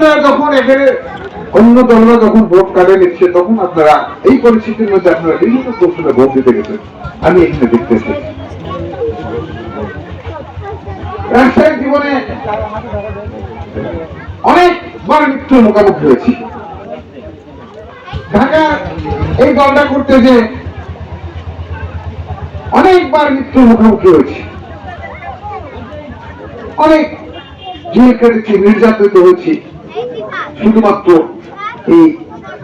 আপনারা যখন এখানে অন্য দলরা যখন ভোট কাটে নিচ্ছে, তখন আপনারা এই পরিস্থিতির মধ্যে আপনারা বিভিন্ন কৌশলে ভোট দিতে গেছেন। আমি এখানে দেখতেছি রাজশাহী জীবনে অনেকবার মৃত্যুর মুখোমুখি হয়েছি ঢাকা এই দলটা করতে যে অনেকবার মৃত্যুর মুখোমুখি হয়েছি অনেক জেল কেটেছি, নির্যাতিত হয়েছি। শুধুমাত্র এই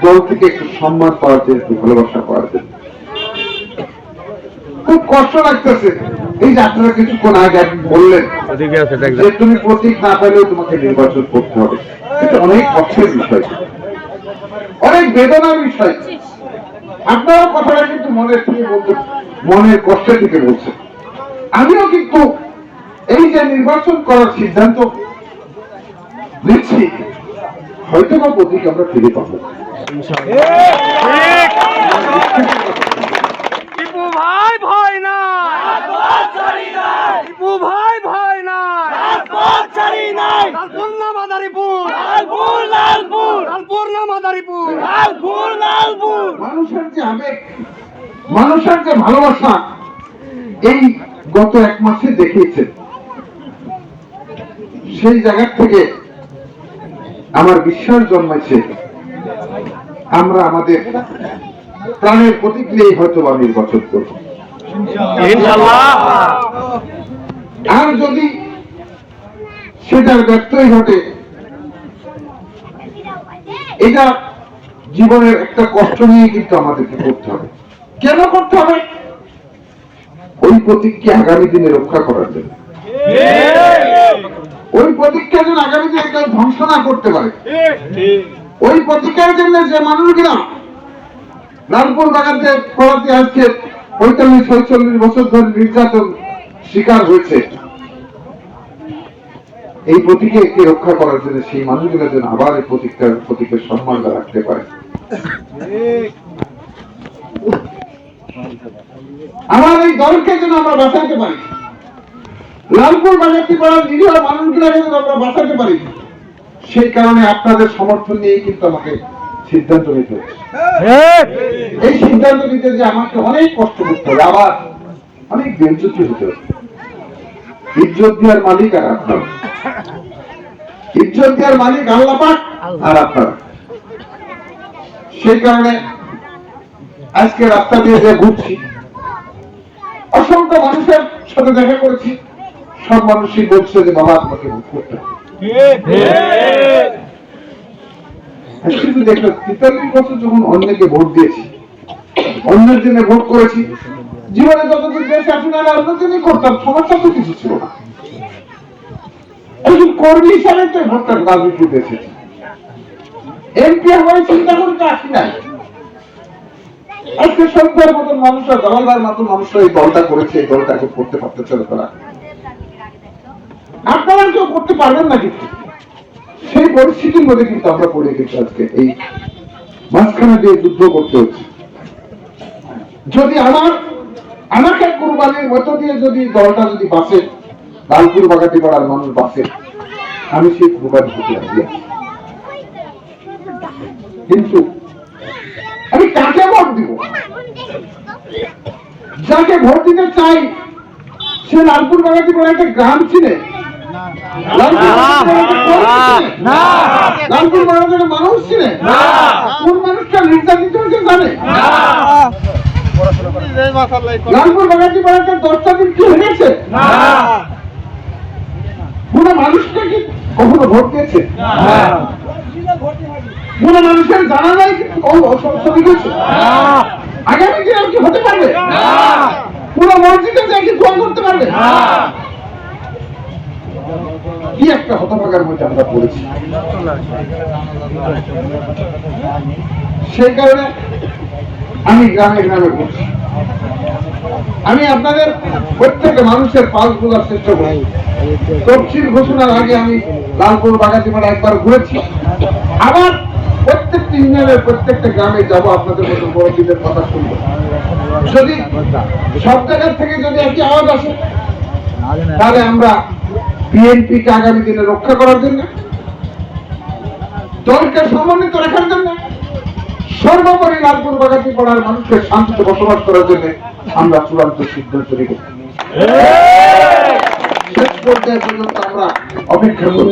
দল থেকে একটু সম্মান পাওয়ার জন্য একটু ভালোবাসা পাওয়ার জন্য খুব কষ্ট লাগতেছে। এই যে আপনারা কিছুক্ষণ আগে আপনি বললেন যে তুমি প্রতীক না পেলেও তোমাকে নির্বাচন করতে হবে। এটা অনেক কষ্টের বিষয়। অনেক বেদনার বিষয়। আপনারও কথাটা কিন্তু মনের থেকে বলতে মনের কষ্টে থেকে বলছে আমিও কিন্তু এই যে নির্বাচন করার সিদ্ধান্ত নিচ্ছি। হয়তো বা প্রতীক আমরা ফিরে পাবো? টিপু ভাই ভয় না টিপু ভাই ভয় না লালপুর না মাদারীপুর। লালপুর না মাদারীপুর। মানুষের যে আবেগ মানুষের যে ভালোবাসা এই গত এক মাসে দেখিয়েছে। সেই জায়গা থেকে আমার বিশ্বাস জন্মাইছে। আমরা আমাদের প্রাণের প্রতিক্রিয়াই হয়তো বা নির্বাচন করব। আর যদি সেটার ব্যর্থই ঘটে এটা জীবনের একটা কষ্ট নিয়ে কিন্তু আমাদেরকে করতে হবে। কেন করতে হবে? ওই প্রতীককে আগামী দিনে রক্ষা করার জন্য। ওই প্রতীককে যেন আগামী দিনে কেউ ধ্বংস না করতে পারে। ওই প্রতীকের জন্য যে মানুষগুলা লালপুর বাগানতে পড়াতে আজকে পঁয়তাল্লিশ, ছয়চল্লিশ বছর ধরে নির্যাতন শিকার হয়েছে। এই প্রতীকে রক্ষা করার জন্য সেই মানুষগুলো যেন আবার এই প্রতীকটার প্রতীকের সম্মানটা রাখতে পারে। আমার এই দলকে যেন আমরা বাঁচাতে পারি। লালপুর বাজারটি পাড়ার নিরীহ মানুষগুলোকে যেন আমরা বাঁচাতে পারি। সেই কারণে আপনাদের সমর্থন নিয়ে কিন্তু আমাকে সিদ্ধান্ত নিতে হচ্ছে এই সিদ্ধান্ত নিতে যে আমাকে অনেক কষ্ট করতে হবে আবার অনেক বেঞ্চুতি হতে হবে। ইজ্জত দেওয়ার মালিক আর আপনার। ইজ্জত দেওয়ার মালিক আল্লাহ পাক আর আপনার। সেই কারণে আজকে রাস্তা দিয়ে যে ঘুরছি অসংখ্য মানুষের সাথে দেখা করেছি। সব মানুষই বলছে যে বাবা আপনাকে ভোট করতে হবে। কিন্তু দেখো তেতাল্লিশ বছর যখন অন্যকে ভোট দিয়েছি অন্যের জন্য ভোট করেছি জীবনে যতদিন দেশে আসি না অন্য জন্যই করতাম সমস্যা তো কিছু ছিল না। একজন কর্মী হিসাবে তো ভোটটা রাজনীতিতে এসেছি। এমপি হওয়ার চিন্তা করে তো আসি নাই। আজকে সন্ধ্যার মতন মানুষরা জওয়ালদার মতন মানুষরা এই দলটা করেছে এই দলটা এখন করতে পারতেছে তারা। করতে পারবেন না কিন্তু সেই পরিস্থিতির মধ্যে কিন্তু আমরা পড়ে গেছি আজকে। এই মাঝখানে দিয়ে যুদ্ধ করতে হচ্ছে। যদি আমার, আমাকে কুরবানির মধ্য দিয়ে যদি দলটা যদি বাসে লালপুর বাগাতি পাড়ার মানুষ বাসে আমি সেই কুরবানি হতে আছি। কিন্তু আমি কাকে ভোট দিব? যাকে ভোট দিতে চাই, সে লালপুর বাগাতি পাড়া একটা গ্রাম চিনে। লালপুর বাগাতি পাড়া একটা পরিবার চিনে? লালপুর বাগাতি মানুষ চিনে কোন মানুষটা নির্যাতিত হয়েছে জানে? লালপুর বাগাতি পাড়া দশটা দিন কি হয়েছে কোন মানুষটা কি কখনো ভোট দিয়েছে? কোন মানুষের জানা নাই ছবি আগামী দিনে আর কি হতে পারবে? কোন মসজিদে যায় কি করতে পারবে? একটা হতভাগার মধ্যে আমরা পড়েছি? সেই কারণে আমি গ্রামে গ্রামে ঘুরছি। আমি আপনাদের প্রত্যেকটা মানুষের পাল তোলার চেষ্টা করি। তফসিল ঘোষণার আগে আমি লালপুর বাগাতিপাড়া একবার ঘুরেছি। আবার প্রত্যেকটি ইউনিয়নের প্রত্যেকটা গ্রামে যাব, আপনাদের মতো বড় দিনের কথা শুনব। যদি সব জায়গার থেকে যদি একই আওয়াজ আসে, তাহলে আমরা বিএনপিকে আগামী দিনে রক্ষা করার জন্য দলকে সমন্বিত রাখার জন্য সর্বোপরি লালপুর বাগাতি পড়ার মানুষকে শান্তিতে বসবাস করার জন্য আমরা চূড়ান্ত সিদ্ধান্ত নিব। শেষ পর্যায়ে পর্যন্ত আমরা অপেক্ষা করব।